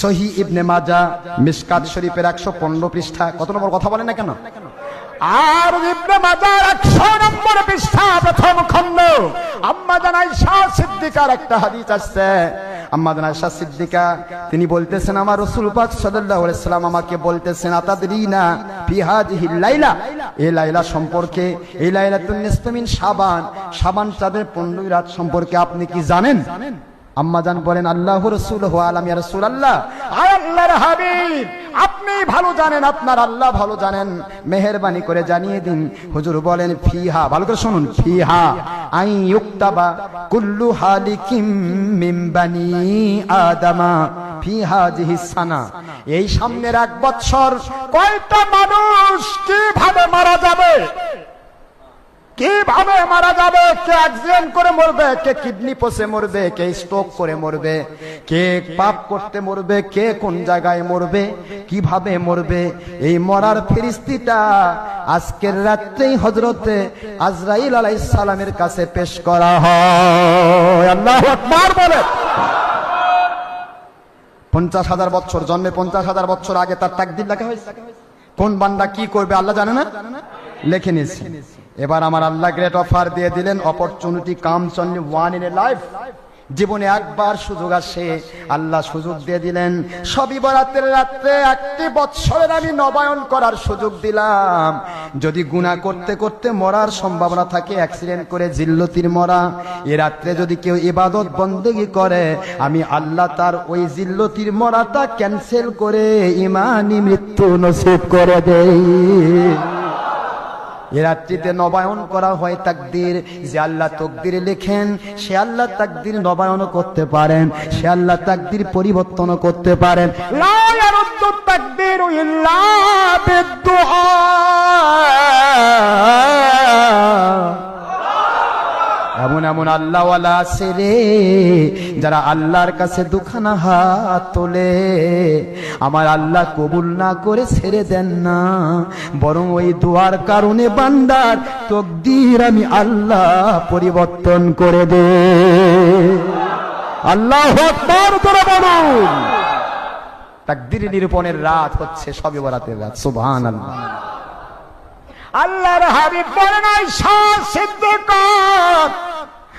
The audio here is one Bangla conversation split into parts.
সহি ইবনে মাজা, মিসকাত শরীফের একশো পনেরো পৃষ্ঠা। কত নম্বর কথা বলেন না কেন? আর ইবনে মাজার একশো নম্বর পৃষ্ঠা, প্রথম আম্মা জানাই শাহ সিদ্দিকার একটা হাদিস আসছে। আম্মা জানাই শাহ সিদ্দিকা, তিনি বলতেছেন, আমার রসুল পাক আমাকে বলতেছেন, আতাদরিনা ফি হাযিহিল লাইলা? এই লাইলা সম্পর্কে, এই লাইলাতুন নিসফু মিন শাবান। শাবান চাঁদের 15 রাত সম্পর্কে আপনি কি জানেন? আম্মা জান বলেন, আল্লাহ রসুল আলাম, ইয়া রসুল আল্লাহ আল্লাহর হাবিব, আপনি ভালো জানেন, আপনার আল্লাহ ভালো জানেন। মেহেরবানি করে জানিয়ে দিন। হুজুর বলেন, ফিহা, ভালো করে শুনুন, ফিহা আই ইউক্তাবা কুল্লু হালিকিম মিন বানি আদামা ফিহা জিহিসানা এই সামনের এক বছর কয়টা মানুষ কীভাবে মারা যাবে? কীভাবে মারা যাবে? কে অ্যাক্সিডেন্ট করে মরবে? কে কিডনি পচে মরবে? কে স্ট্রোক করে মরবে? কে পাপ করতে মরবে? কে কোন জায়গায় মরবে? কীভাবে মরবে? এই মরার ফিরিস্তিটা আজকের রাত্রেই হজরতে আজরাইল আলাইহিস সালামের কাছে পেশ করা হয়। আল্লাহু বলে পঞ্চাশ হাজার বছর জন্মে পঞ্চাশ হাজার বছর আগে তার তাকদির লেখা হয়েছে। কোন বান্দা কি করবে আল্লাহ জানে না? লিখে নিয়েছে। এবার আমার আল্লাহ গ্রেট অফার দিয়ে দিলেন opportunity comes only one in a life জীবনে একবার সুযোগ আসে, আল্লাহ সুযোগ দিয়ে দিলেন। সবই বরাতের রাত্রে একটি বৎসরের আমি নবায়ন করার সুযোগ দিলাম। যদি গুণা করতে করতে মরার সম্ভাবনা থাকে অ্যাক্সিডেন্ট করে জিল্লতির মরা, এ রাত্রে যদি কেউ ইবাদত বন্দেগি করে, আমি আল্লাহ তার ওই জিল্লতির মরাটা ক্যান্সেল করে ইমানি মৃত্যু নসিব করে দেই। এ রাত্রিতে নবায়ন করা হয় তাকদির। যে আল্লাহ তকদির লেখেন, সে আল্লাহ তাকদির নবায়ন করতে পারেন, সে আল্লাহ তাকদির পরিবর্তন করতে পারেন। তাকদির ইল্লা আল্লাহওয়ালা আছে রে, যারা আল্লাহর কাছে দুখানা হাত তোলে। আমার আল্লাহ কবুল না করে ছেড়ে দেন না, বরং ওই দোয়ার কারণে বান্দার তকদির আমি আল্লাহ পরিবর্তন করে দে। আল্লাহ করে বলুন। তাকদির নিরূপণের রাত হচ্ছে সবে বরাতের রাত সুবহান আল্লাহ আল্লাহর হাবিব বলেন, আয়েশা সিদ্দিক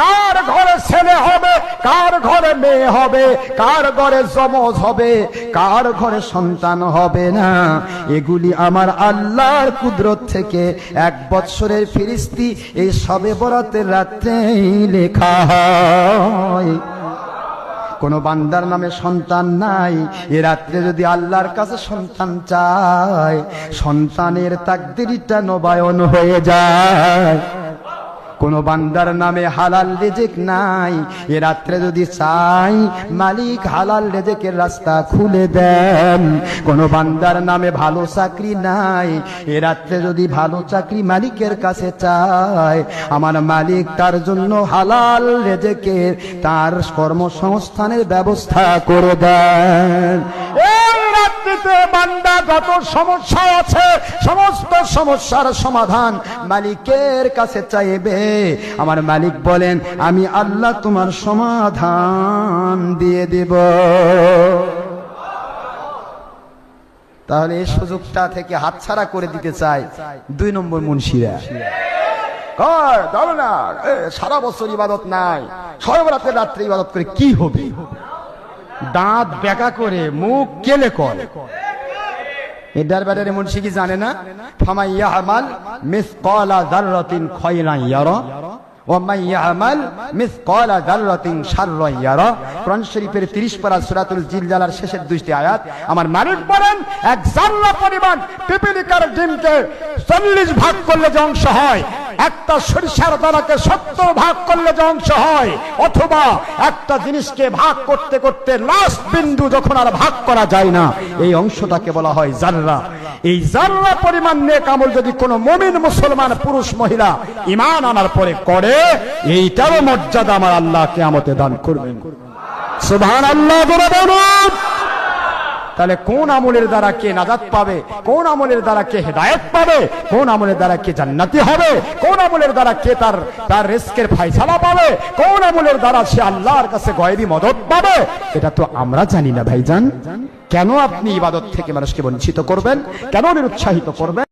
কার ঘরে ছেলে হবে, কার ঘরে মেয়ে হবে, কার ঘরে জমজ হবে, কার ঘরে সন্তান হবে না? এগুলি আমার আল্লাহর কুদরত থেকে এক বৎসরের ফিরিস্তি এই সবে বরাতের রাত্রেই লেখা হয়। কোন বান্দার নামে সন্তান নাই, এ রাত্রে যদি আল্লাহর কাছে সন্তান চায়, সন্তানের তাকদিরিটা নবায়ন হয়ে যায়। কোন বান্দার নামে হালাল রেজেক নাই। এ রাত্রে যদি চাই, মালিক হালাল রেজেকের রাস্তা খুলে দেন। কোন বান্দার নামে ভালো চাকরি নাই। এ রাত্রে যদি ভালো চাকরি মালিকের কাছে চায় আমার মালিক তার জন্য হালাল রেজেকের তার কর্মসংস্থানের ব্যবস্থা করে দেন। এই রাত্রিতে বান্দা যত সমস্যা আছে, সমস্ত সমস্যার সমাধান মালিকের কাছে চাইবে। আমার মালিক বলেন, আমি আল্লাহ তোমার সমাধান দিয়ে দেব। তাহলে এই সুযোগটা থেকে হাতছাড়া করে দিতে চাই দুই নম্বর মুন্সিরা। কর ধরো না সারা বছর ইবাদত নাই, সর্বরাত্রে রাত্রে ইবাদত করে কি হবে? দাঁত বেকা করে মুখ কেলে কর। এটার ব্যাটারে মুন্সি কি জানে না? ফামাইয়া আমাল মিস কলা জাররাতিন খয়রান ইয়ারা ওয়ামাই ইয়ামাল মিসকালা যাররাতিন শাররান ইয়ারা। কোরআন শরীফের 30 পারা সূরাতুল শেষের আয়াত, আমার মালিক বলেন এক পরিমাণ 40 ভাগ করলে যে অংশ হয় একটা সরিষার দানাকে সত্তর ভাগ করলে যে অংশ হয়, অথবা একটা জিনিসকে ভাগ করতে করতে লাস্ট বিন্দু যখন আর ভাগ করা যায় না, এই অংশটাকে বলা হয় জাররা। এই জাররা পরিমাণ নেক আমল যদি কোনো মমিন মুসলমান, পুরুষ, মহিলা ইমান আনার পরে করে, এইটারও মর্যাদা আমার আল্লাহ কেয়ামতে দান করবেন। সুবহান আল্লাহ বলে তাহলে কোন আমলের দ্বারা কে নাজাত পাবে? কোন আমলের দ্বারা কে হেদায়ত পাবে? কোন আমলের দ্বারা কে জান্নাতি হবে? কোন আমলের দ্বারা কে তার তার রিস্কের ফাইসালা পাবে? কোন আমলের দ্বারা সে আল্লাহর কাছে গয়েবি মদত পাবে? এটা তো আমরা জানি না ভাইজান। কেন আপনি ইবাদত থেকে মানুষকে বঞ্চিত করবেন? কেন নিরুৎসাহিত করবেন?